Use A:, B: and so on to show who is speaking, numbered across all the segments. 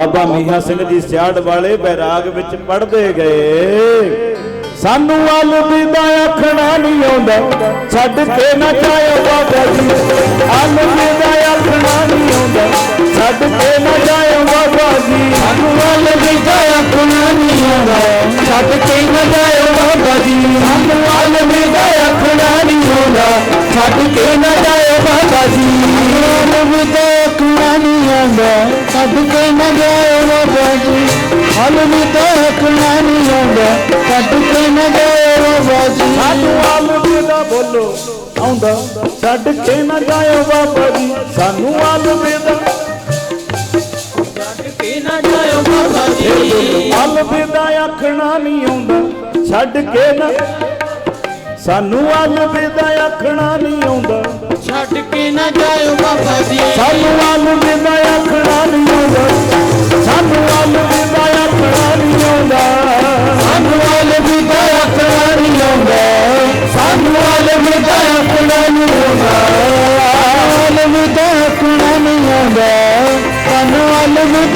A: ਬਾਬਾ ਮੀਆਂ ਸਿੰਘ ਜੀ ਸਿਆੜ ਵਾਲੇ ਬੈਰਾਗ ਵਿੱਚ ਪੜਦੇ ਗਏ। ਸਾਨੂੰ ਅਲ ਵਿਦਾ ਆਖਣਾ ਨਹੀਂ ਆਉਂਦਾ। ਛੱਡ ਕੇ ਨਾ ਜਾਇਓ ਬਾਬਾ ਜੀ। ਵੱਲ ਵਿਦਾ ਆਖਣਾ ਨਹੀਂ ਆਉਂਦਾ। ਛੱਡ ਕੇ ਨਾ ਜਾਇਓ ਬਾਬਾ ਜੀ। ਸਾਨੂੰ ਵੱਲ ਵਿਦਾ ਆਖਣਾ ਨਹੀਂ ਆਉਂਦਾ। ਛੱਡ ਕੇ ਨਾ ਜਾਇਓ ਬਾਬਾ ਜੀ। ਸਾਨੂੰ ਵੱਲ ਵਿਦਾ ਆਖਣਾ ਨਹੀਂ ਆਉਂਦਾ। ਛੱਡ ਕੇ ਨਾ ਜਾਇਓ ਬਾਬਾ ਜੀ। ਵੱਲ ਵਿਦਾ ਆਖਣਾ ਨਹੀਂ ਆਉਂਦਾ। ਛੱਡ ਕੇ ਨਾ ਜਾਇਓ ਬਾਬਾ ਜੀ ਹਲ ਵੀ ਤਾਂ ਆਖਣਾ ਨਹੀਂ ਆਉਂਦਾ। ਛੱਡ ਕੇ ਨਾ ਜਾਇਓ ਬਾਬਾ ਜੀ ਸਾਨੂੰ ਵੀ ਦਾ ਬੋਲੋ ਆਉਂਦਾ। ਛੱਡ ਕੇ ਨਾ ਜਾਇਓ ਬਾਬਾ ਜੀ ਸਾਨੂੰ ਹਲ ਵੀ ਦਾ
B: ਕੇ ਨਾ ਜਾਇਓ ਬਾਬਾ ਜੀ
A: ਹਲ ਵੀ ਦਾ ਆਖਣਾ ਨਹੀਂ ਆਉਂਦਾ। ਛੱਡ ਕੇ ਨਾ ਸਾਨੂੰ ਹਲ ਵੀ ਦਾ ਆਖਣਾ ਨਹੀਂ ਆਉਂਦਾ।
B: ਛੱਡ ਕੇ ਨਾ ਜਾਇਓ ਬਾਬਾ ਜੀ
A: ਸਾਨੂੰ ਸਾਨੂੰ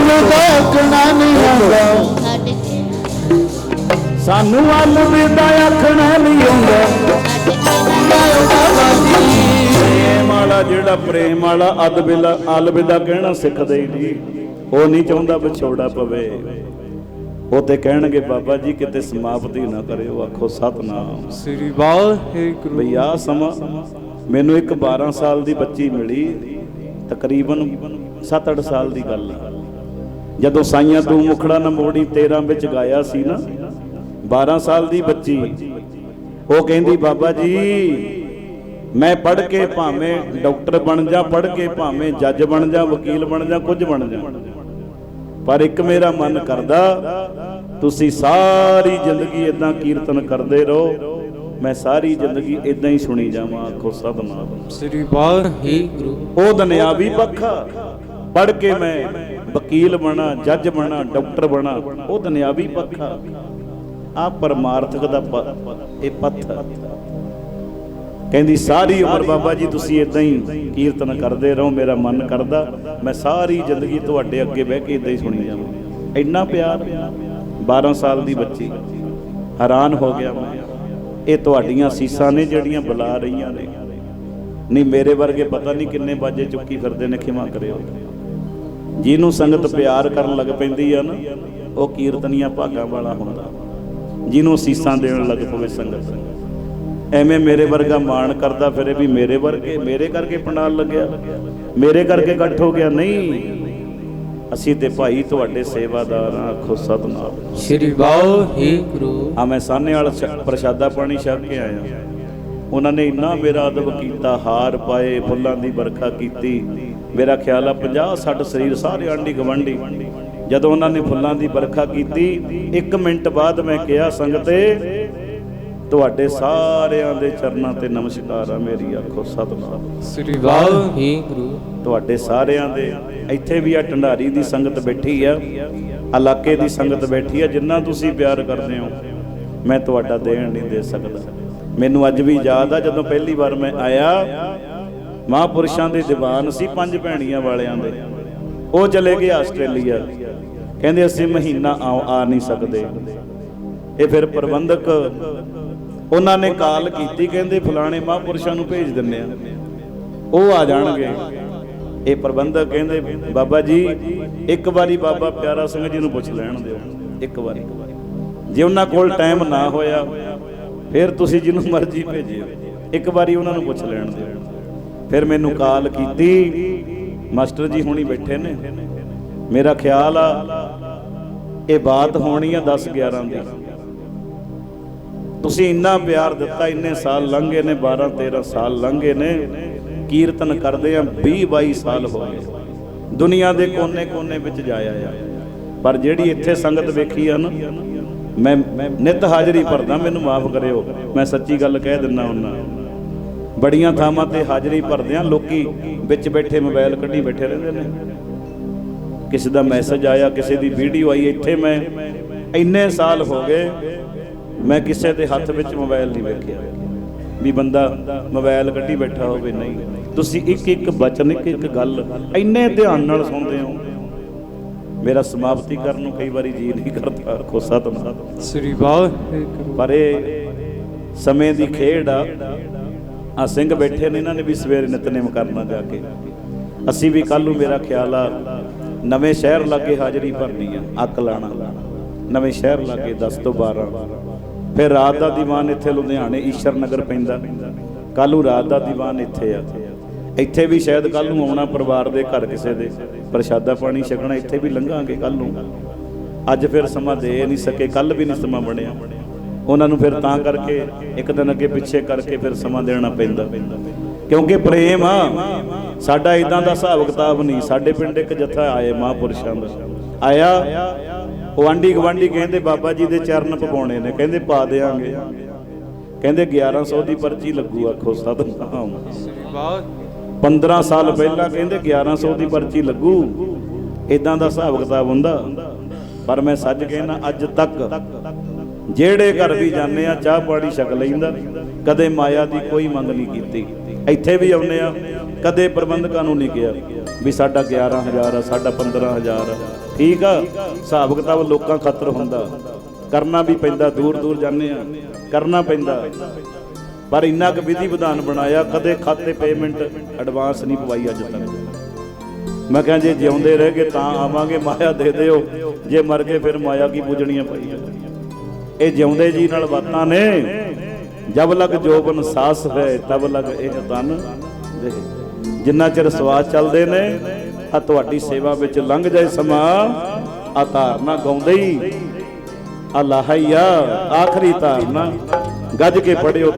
A: ਸਾਨੂੰ ਹਲ ਵੀ ਦਾ ਆਖਣਾ ਨਹੀਂ ਆਉਂਦਾ। ਸਾਨੂੰ ਹਲ ਵੀ ਦਾ ਆਖਣਾ ਨਹੀਂ ਆਉਂਦਾ। ਪ੍ਰੇਮ ਵਾਲਾ ਜਿਹੜਾ ਪ੍ਰੇਮ ਵਾਲਾ ਅਦ ਬਿਲਾ ਅਲ ਬਿਦਾ ਕਹਿਣਾ ਸਿੱਖਦੇ ਹੀ ਨਹੀਂ। ਉਹ ਨਹੀਂ ਚਾਹੁੰਦਾ ਵਿਛੋੜਾ ਪਵੇ। ਉਹ ਤੇ ਕਹਿਣਗੇ ਬਾਬਾ ਜੀ ਕਿਤੇ ਸਮਾਪਤੀ ਨਾ ਕਰਿਓ ਆਖੋ ਸਤਨਾਮ।
B: ਸ੍ਰੀ ਵਾਹਿਗੁਰੂ।
A: ਬਈ ਆ ਸਮਾਂ ਮੈਨੂੰ ਇੱਕ 12 ਸਾਲ ਦੀ ਬੱਚੀ ਮਿਲੀ। ਤਕਰੀਬਨ 7-8 ਸਾਲ ਦੀ ਗੱਲ ਹੈ ਜਦੋਂ ਸਾਈਆਂ ਤੂੰ ਮੁਖੜਾ ਨਾ ਮੋੜੀ 13 ਵਿੱਚ ਗਾਇਆ ਸੀ ਨਾ। 12 ਸਾਲ ਦੀ ਬੱਚੀ। ਉਹ ਕਹਿੰਦੀ ਬਾਬਾ ਜੀ ਮੈਂ ਪੜ੍ਹ ਕੇ ਭਾਵੇਂ ਡਾਕਟਰ ਬਣ ਜਾ ਪੜ੍ਹ ਕੇ ਭਾਵੇਂ ਜੱਜ ਬਣ ਜਾ ਵਕੀਲ ਬਣ ਜਾ ਕੁਝ ਬਣ ਜਾ। ਪਰ ਇੱਕ ਮੇਰਾ ਮਨ ਕਰਦਾ ਤੁਸੀਂ ਸਾਰੀ ਜ਼ਿੰਦਗੀ ਇਦਾਂ ਕੀਰਤਨ ਕਰਦੇ ਰਹੋ। ਮੈਂ ਸਾਰੀ ਜ਼ਿੰਦਗੀ ਇਦਾਂ ਹੀ ਸੁਣੀ ਜਾਵਾਂ ਆਖੋ ਸਤਨਾਮ।
B: ਸ੍ਰੀ ਵਾਹਿਗੁਰੂ
A: ਉਹ ਦੁਨਿਆਵੀ ਪੱਖਾ ਪੜ ਕੇ ਮੈਂ ਵਕੀਲ ਬਣਾ, ਜੱਜ ਬਣਾ, ਡਾਕਟਰ ਬਣਾ, ਉਹ ਦੁਨਿਆਵੀ ਪੱਖਾ ਆ। ਪਰਮਾਰਥਕ ਦਾ ਇਹ ਪੱਥ ਕਹਿੰਦੀ, ਸਾਰੀ ਉਮਰ ਬਾਬਾ ਜੀ, ਤੁਸੀਂ ਇਦਾਂ ਹੀ ਕੀਰਤਨ ਕਰਦੇ ਰਹੋ, ਮੇਰਾ ਮਨ ਕਰਦਾ, ਮੈਂ ਸਾਰੀ ਜ਼ਿੰਦਗੀ ਤੁਹਾਡੇ ਅੱਗੇ ਬਹਿ ਕੇ ਇਦਾਂ ਹੀ ਸੁਣੀ ਜਾਵਾਂ। ਇੰਨਾ ਪਿਆਰ 12 ਸਾਲ ਦੀ ਬੱਚੀ, ਹੈਰਾਨ ਹੋ ਗਿਆ ਮੈਂ, ਇਹ ਤੁਹਾਡੀਆਂ ਸੀਸਾਂ ਨੇ ਜਿਹੜੀਆਂ ਬੁਲਾ ਰਹੀਆਂ ਨੇ। ਨਹੀਂ, ਮੇਰੇ ਵਰਗੇ ਪਤਾ ਨਹੀਂ ਕਿੰਨੇ ਬਾਜੇ ਚੁੱਕੀ ਫਿਰਦੇ ਨੇ, ਖਿਮਾ ਕਰਿਓ। ਜਿਹਨੂੰ ਸੰਗਤ ਪਿਆਰ ਕਰਨ ਲੱਗ ਪੈਂਦੀ ਆ ਨਾ ਉਹ ਕੀਰਤਨੀਆਂ ਭਾਗਾਂ ਵਾਲਾ ਹੁੰਦਾ। ਜਿਹਨੂੰ ਸੀਸਾਂ ਦੇਣ ਲੱਗ ਪਵੇ ਸੰਗਤ। ਐਵੇਂ ਮੇਰੇ ਵਰਗਾ ਮਾਣ ਕਰਦਾ ਫਿਰੇ ਵੀ ਮੇਰੇ ਵਰਗੇ ਮੇਰੇ ਕਰਕੇ ਪੰਡਾਲ ਲੱਗਿਆ ਮੇਰੇ ਕਰਕੇ ਇਕੱਠ ਹੋ ਗਿਆ। ਨਹੀਂ ਅਸੀਂ ਤੇ ਭਾਈ ਤੁਹਾਡੇ ਸੇਵਾਦਾਰ ਆ ਆਖੋ ਸਤਨਾਮ।
B: ਸ੍ਰੀ ਵਾਹਿਗੁਰੂ।
A: ਆ ਮੈਂ ਸਾਹਨੇ ਵਾਲਾ ਪ੍ਰਸ਼ਾਦਾ ਪਾਣੀ ਛਕ ਕੇ ਆਇਆ। ਉਹਨਾਂ ਨੇ ਇੰਨਾ ਮੇਰਾ ਅਦਬ ਕੀਤਾ ਹਾਰ ਪਾਏ ਫੁੱਲਾਂ ਦੀ ਵਰਖਾ ਕੀਤੀ। ਮੇਰਾ ਖਿਆਲ ਆ 50 60 ਸਰੀਰ ਸਾਰੇ ਆਂਢੀ ਗਵੰਡੀ ਜਦੋਂ ਉਹਨਾਂ ਨੇ ਫੁੱਲਾਂ ਦੀ ਵਰਖਾ ਕੀਤੀ 1 ਮਿੰਟ ਬਾਅਦ ਮੈਂ ਕਿਹਾ ਸੰਗਤੇ ਤੁਹਾਡੇ ਸਾਰਿਆਂ ਦੇ ਚਰਨਾਂ ਤੇ ਨਮਸਕਾਰ ਆ ਮੇਰੀ ਆਖੋ ਸਤਨਾਮ।
B: ਸ੍ਰੀ ਵਾਹਿਗੁਰੂ।
A: ਤੁਹਾਡੇ ਸਾਰਿਆਂ ਦੇ ਇੱਥੇ ਵੀ ਆ ਢੰਡਾਰੀ ਦੀ ਸੰਗਤ ਬੈਠੀ ਆ ਇਲਾਕੇ ਦੀ ਸੰਗਤ ਬੈਠੀ ਆ ਜਿੰਨਾ ਤੁਸੀਂ ਪਿਆਰ ਕਰਦੇ ਹੋ ਮੈਂ ਤੁਹਾਡਾ ਦੇਣ ਨਹੀਂ ਦੇ ਸਕਦਾ। ਮੈਨੂੰ ਅੱਜ ਵੀ ਯਾਦ ਆ ਜਦੋਂ ਪਹਿਲੀ ਵਾਰ ਮੈਂ ਆਇਆ ਮਹਾਂਪੁਰਸ਼ਾਂ ਦੇ ਦੀਵਾਨ ਸੀ ਪੰਜ ਭੈਣੀਆਂ ਵਾਲਿਆਂ ਦੇ। ਉਹ ਚਲੇ ਗਏ ਆਸਟ੍ਰੇਲੀਆ। ਕਹਿੰਦੇ, ਅਸੀਂ ਮਹੀਨਾ ਆ ਆ ਨਹੀਂ ਸਕਦੇ। ਇਹ ਫਿਰ ਪ੍ਰਬੰਧਕ ਉਹਨਾਂ ਨੇ ਕਾਲ ਕੀਤੀ, ਕਹਿੰਦੇ, ਫਲਾਣੇ ਮਹਾਂਪੁਰਸ਼ਾਂ ਨੂੰ ਭੇਜ ਦਿੰਨੇ ਆ ਉਹ ਆ ਜਾਣਗੇ। ਇਹ ਪ੍ਰਬੰਧਕ ਕਹਿੰਦੇ, ਬਾਬਾ ਜੀ, ਇੱਕ ਵਾਰੀ ਬਾਬਾ ਪਿਆਰਾ ਸਿੰਘ ਜੀ ਨੂੰ ਪੁੱਛ ਲੈਣ ਦਿਓ, ਇੱਕ ਵਾਰੀ। ਜੇ ਉਹਨਾਂ ਕੋਲ ਟਾਈਮ ਨਾ ਹੋਇਆ, ਫਿਰ ਤੁਸੀਂ ਜਿਹਨੂੰ ਮਰਜ਼ੀ ਭੇਜਿਓ। ਇੱਕ ਵਾਰੀ ਉਹਨਾਂ ਨੂੰ ਪੁੱਛ ਲੈਣ ਦਿਓ। ਫਿਰ ਮੈਨੂੰ ਕਾਲ ਕੀਤੀ। ਮਾਸਟਰ ਜੀ ਹੁਣੀ ਬੈਠੇ ਨੇ। ਮੇਰਾ ਖਿਆਲ ਆ, ਇਹ ਬਾਤ ਹੋਣੀ ਆ 10 11 ਦੀ। ਤੁਸੀਂ ਇੰਨਾ ਪਿਆਰ ਦਿੱਤਾ, ਇੰਨੇ ਸਾਲ ਲੰਘੇ ਨੇ 12 13 ਸਾਲ ਲੰਘੇ ਨੇ। ਕੀਰਤਨ ਕਰਦੇ ਆ 20 22 ਸਾਲ ਹੋ ਗਏ। ਦੁਨੀਆ ਦੇ ਕੋਨੇ-ਕੋਨੇ ਵਿੱਚ ਜਾਇਆ ਆ। ਪਰ ਜਿਹੜੀ ਇੱਥੇ ਸੰਗਤ ਵੇਖੀ ਆ ਨਾ, ਮੈਂ ਨਿਤ ਹਾਜ਼ਰੀ ਭਰਦਾ, ਮੈਨੂੰ ਮਾਫ ਕਰਿਓ। ਮੈਂ ਸੱਚੀ ਗੱਲ ਕਹਿ ਦਿੰਦਾ ਹੁੰਨਾ ਬੜੀਆਂ ਥਾਵਾਂ ਤੇ ਹਾਜ਼ਰੀ ਭਰਦੇ ਆ ਲੋਕੀ ਵਿੱਚ ਬੈਠੇ ਮੋਬਾਈਲ ਕੱਢੀ ਬੈਠੇ ਰਹਿੰਦੇ ਨੇ। ਕਿਸੇ ਦਾ ਮੈਸੇਜ ਆਇਆ ਕਿਸੇ ਦੀ ਵੀਡੀਓ ਆਈ ਇੱਥੇ ਮੈਂ ਇੰਨੇ ਸਾਲ ਹੋ ਗਏ ਮੈਂ ਕਿਸੇ ਦੇ ਹੱਥ ਵਿੱਚ ਮੋਬਾਈਲ ਨਹੀਂ ਵੇਖਿਆ। ਵੀ ਬੰਦਾ ਮੋਬਾਈਲ ਕੱਢੀ ਬੈਠਾ ਹੋਵੇ ਨਹੀਂ। ਤੁਸੀਂ ਇੱਕ ਇੱਕ ਬਚਨ ਇੱਕ ਇੱਕ ਗੱਲ ਇੰਨੇ ਧਿਆਨ ਨਾਲ ਸੁਣਦੇ ਹੋ। ਮੇਰਾ ਸਮਾਪਤੀ ਕਰਨ ਨੂੰ ਕਈ ਵਾਰੀ ਜੀ ਨਹੀਂ ਕਰਦਾ ਖੋਸਾ ਤੁਮਸਾ
B: ਸ੍ਰੀ ਵਾਹਿਗੁਰੂ।
A: ਪਰ ਇਹ ਸਮੇਂ ਦੀ ਖੇਡ ਆ। ਆ ਸਿੰਘ ਬੈਠੇ ਨੇ, ਇਹਨਾਂ ਨੇ ਵੀ ਸਵੇਰੇ ਨਿਤਨੇਮ ਕਰਨਾ ਜਾ ਕੇ। ਅਸੀਂ ਵੀ ਕੱਲ ਨੂੰ ਮੇਰਾ ਖਿਆਲ ਆ, ਨਵੇਂ ਸ਼ਹਿਰ ਲਾਗੇ ਹਾਜ਼ਰੀ ਭਰਨੀ ਆ, ਅੱਕ ਲਾਣਾ। ਨਵੇਂ ਸ਼ਹਿਰ ਲਾਗੇ 10 ਤੋਂ 12 ਫਿਰ ਰਾਤ ਦਾ ਦੀਵਾਨ ਇੱਥੇ ਲੁਧਿਆਣੇ, ਈਸ਼ਰ ਨਗਰ ਪੈਂਦਾ। ਕੱਲ ਨੂੰ ਰਾਤ ਦਾ ਦੀਵਾਨ ਇੱਥੇ ਆ। ਇੱਥੇ ਵੀ ਸ਼ਾਇਦ ਕੱਲ ਨੂੰ ਆਉਣਾ ਪਰਿਵਾਰ ਦੇ ਘਰ ਕਿਸੇ ਦੇ। ਪ੍ਰਸ਼ਾਦਾ ਪਾਣੀ ਛਕਣਾ, ਇੱਥੇ ਵੀ ਲੰਘਾਂਗੇ ਕੱਲ ਨੂੰ। ਅੱਜ ਫਿਰ ਸਮਾਂ ਦੇ ਨਹੀਂ ਸਕੇ ਕੱਲ ਵੀ ਨਹੀਂ ਸਮਾਂ ਬਣਿਆ। ਉਹਨਾਂ ਨੂੰ ਫਿਰ ਤਾਂ ਕਰਕੇ ਇੱਕ ਦਿਨ ਅੱਗੇ ਪਿੱਛੇ ਕਰਕੇ ਫਿਰ ਸਮਾਂ ਦੇਣਾ ਪੈਂਦਾ। ਕਿਉਂਕਿ ਪ੍ਰੇਮ ਸਾਡਾ ਇਦਾਂ ਦਾ ਹਿਸਾਬ ਕਿਤਾਬ ਨਹੀਂ। ਸਾਡੇ ਪਿੰਡ ਇੱਕ ਜਥਾ ਆਏ ਮਹਾਂਪੁਰਸ਼ਾਂ ਦਾ। ਆਇਆ ਉਹ ਆਂਢੀ ਗਵਾਂਢੀ ਕਹਿੰਦੇ ਬਾਬਾ ਜੀ ਦੇ ਚਰਨ ਪਵਾਉਣੇ ਨੇ। ਕਹਿੰਦੇ ਪਾ ਦੇਾਂਗੇ ਕਹਿੰਦੇ 1100 ਦੀ ਪਰਚੀ ਲੱਗੂ। ਆਖੋ ਸਤਨਾਮ।
B: ਸ੍ਰੀ ਵਾਹਿਗੁਰੂ
A: 15 ਸਾਲ ਪਹਿਲਾਂ ਕਹਿੰਦੇ 1100 ਦੀ ਪਰਚੀ ਲੱਗੂ। ਇਦਾਂ ਦਾ ਹਿਸਾਬ ਕਿਤਾਬ ਹੁੰਦਾ। ਪਰ ਮੈਂ ਸੱਚ ਕਹਿਣਾ ਅੱਜ ਤੱਕ ਜਿਹੜੇ ਘਰ ਵੀ ਜਾਂਦੇ ਆ, ਚਾਹ ਪਾਣੀ ਛਕ ਲੈਂਦਾ। ਕਦੇ ਮਾਇਆ ਦੀ ਕੋਈ ਮੰਗ ਨਹੀਂ ਕੀਤੀ। ਇੱਥੇ ਵੀ ਆਉਂਦੇ ਆ, ਕਦੇ ਪ੍ਰਬੰਧਕਾਂ ਨੂੰ ਨਹੀਂ ਕਿਹਾ ਵੀ ਸਾਡਾ 11000 ਆ, ਸਾਡਾ 15000 ਆ। ਠੀਕ ਆ, ਹਿਸਾਬ ਕਿਤਾਬ ਲੋਕਾਂ ਖਾਤਰ ਹੁੰਦਾ। ਕਰਨਾ ਵੀ ਪੈਂਦਾ, ਦੂਰ ਦੂਰ ਜਾਂਦੇ ਆ, ਕਰਨਾ ਪੈਂਦਾ। ਪਰ ਇੰਨਾ ਕੁ ਵਿਧੀ ਵਿਧਾਨ ਬਣਾਇਆ, ਕਦੇ ਖਾਤੇ ਪੇਮੈਂਟ ਐਡਵਾਂਸ ਨਹੀਂ ਪਵਾਈ ਅੱਜ ਤੱਕ। ਮੈਂ ਕਿਹਾ ਜੇ ਜਿਉਂਦੇ ਰਹਿ ਗਏ ਤਾਂ ਆਵਾਂਗੇ, ਮਾਇਆ ਦੇ ਦਿਓ। ਜੇ ਮਰ ਗਏ, ਫਿਰ ਮਾਇਆ ਕੀ ਪੂਜਣੀਆਂ ਪਈਆਂ। ਇਹ ਜਿਉਂਦੇ ਜੀ ਨਾਲ ਬਾਤਾਂ ਨੇ। ਜਬ ਲਗ ਜੋਬਨ ਸਾਸ ਹੈ, ਤਬ ਲਗ ਇਹ ਤਨ ਦੇ ਜਿੰਨਾ ਚਿਰ ਸਵਾਸ ਚੱਲਦੇ ਨੇ, ਆ ਤੁਹਾਡੀ ਸੇਵਾ ਵਿੱਚ ਲੰਘ ਜਾਏ ਸਮਾਂ, ਆ ਧਾਰਨਾ ਗਾਉਂਦੇ ਹੀ, ਆ ਲਾਹਈਆ ਆਖਰੀ ਧਾਰਨਾ, ਗੱਜ ਕੇ ਪੜਿਓ